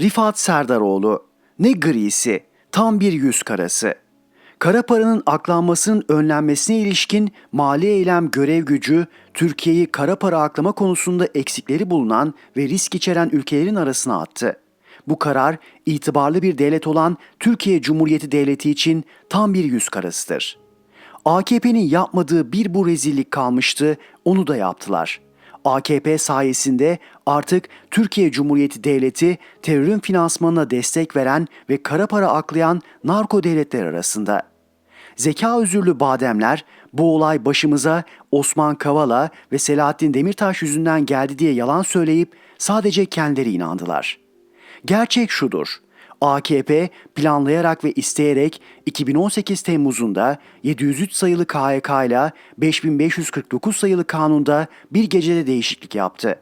Rifat Serdaroğlu, ne grisi, tam bir yüz karası. Kara paranın aklanmasının önlenmesine ilişkin mali eylem görev gücü, Türkiye'yi kara para aklama konusunda eksikleri bulunan ve risk içeren ülkelerin arasına attı. Bu karar itibarlı bir devlet olan Türkiye Cumhuriyeti Devleti için tam bir yüz karasıdır. AKP'nin yapmadığı bir bu rezillik kalmıştı, onu da yaptılar. AKP sayesinde artık Türkiye Cumhuriyeti Devleti terörün finansmanına destek veren ve kara para aklayan narko devletler arasında. Zeka özürlü bademler bu olay başımıza Osman Kavala ve Selahattin Demirtaş yüzünden geldi diye yalan söyleyip sadece kendileri inandılar. Gerçek şudur. AKP planlayarak ve isteyerek 2018 Temmuz'unda 703 sayılı KHK ile 5549 sayılı kanunda bir gecede değişiklik yaptı.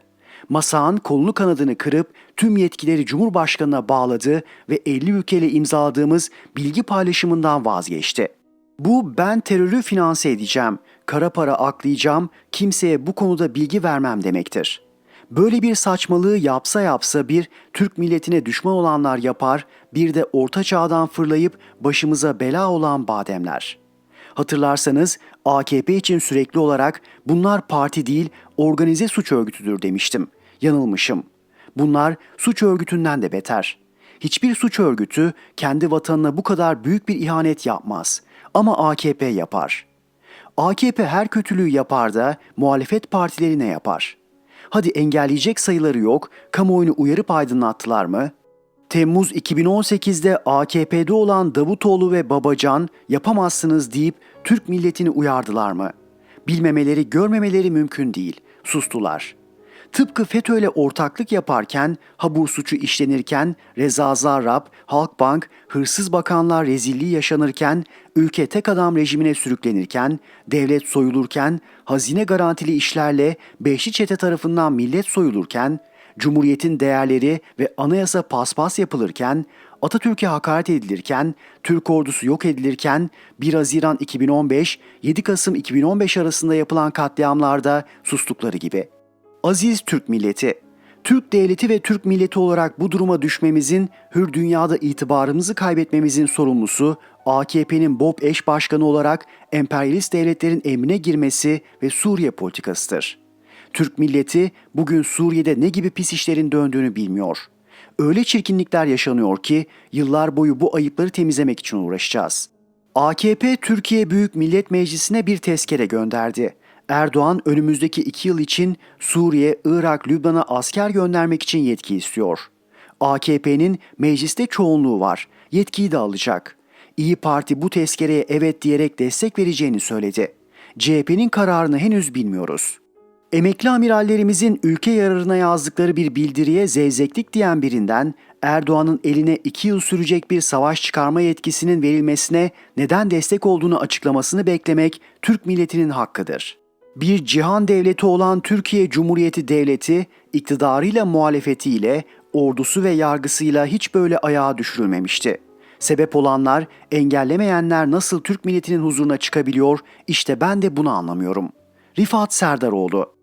Masağın kolunu kanadını kırıp tüm yetkileri Cumhurbaşkanı'na bağladı ve 50 ülkeyle imzaladığımız bilgi paylaşımından vazgeçti. Bu ben terörü finanse edeceğim, kara para aklayacağım, kimseye bu konuda bilgi vermem demektir. Böyle bir saçmalığı yapsa yapsa bir Türk milletine düşman olanlar yapar, bir de orta çağdan fırlayıp başımıza bela olan bademler. Hatırlarsanız AKP için sürekli olarak bunlar parti değil organize suç örgütüdür demiştim. Yanılmışım. Bunlar suç örgütünden de beter. Hiçbir suç örgütü kendi vatanına bu kadar büyük bir ihanet yapmaz. Ama AKP yapar. AKP her kötülüğü yapar da muhalefet partileri ne yapar? Hadi engelleyecek sayıları yok, kamuoyunu uyarıp aydınlattılar mı? Temmuz 2018'de AKP'de olan Davutoğlu ve Babacan yapamazsınız deyip Türk milletini uyardılar mı? Bilmemeleri, görmemeleri mümkün değil. Sustular. Tıpkı FETÖ'yle ortaklık yaparken, habur suçu işlenirken, Reza Zarrab, Halkbank, hırsız bakanlar rezilliği yaşanırken, ülke tek adam rejimine sürüklenirken, devlet soyulurken, hazine garantili işlerle Beşli Çete tarafından millet soyulurken, Cumhuriyetin değerleri ve anayasa paspas yapılırken, Atatürk'e hakaret edilirken, Türk ordusu yok edilirken, 1 Haziran 2015, 7 Kasım 2015 arasında yapılan katliamlarda sustukları gibi. Aziz Türk milleti, Türk devleti ve Türk milleti olarak bu duruma düşmemizin, hür dünyada itibarımızı kaybetmemizin sorumlusu AKP'nin BOP eş başkanı olarak emperyalist devletlerin emrine girmesi ve Suriye politikasıdır. Türk milleti bugün Suriye'de ne gibi pis işlerin döndüğünü bilmiyor. Öyle çirkinlikler yaşanıyor ki yıllar boyu bu ayıpları temizlemek için uğraşacağız. AKP Türkiye Büyük Millet Meclisi'ne bir tezkere gönderdi. Erdoğan önümüzdeki iki yıl için Suriye, Irak, Lübnan'a asker göndermek için yetki istiyor. AKP'nin mecliste çoğunluğu var. Yetkiyi de alacak. İyi Parti bu tezkereye evet diyerek destek vereceğini söyledi. CHP'nin kararını henüz bilmiyoruz. Emekli amirallerimizin ülke yararına yazdıkları bir bildiriye zevzeklik diyen birinden Erdoğan'ın eline iki yıl sürecek bir savaş çıkarma yetkisinin verilmesine neden destek olduğunu açıklamasını beklemek Türk milletinin hakkıdır. Bir cihan devleti olan Türkiye Cumhuriyeti Devleti iktidarıyla muhalefetiyle, ordusu ve yargısıyla hiç böyle ayağa düşürülmemişti. Sebep olanlar, engellemeyenler nasıl Türk milletinin huzuruna çıkabiliyor, işte ben de bunu anlamıyorum. Rifat Serdaroğlu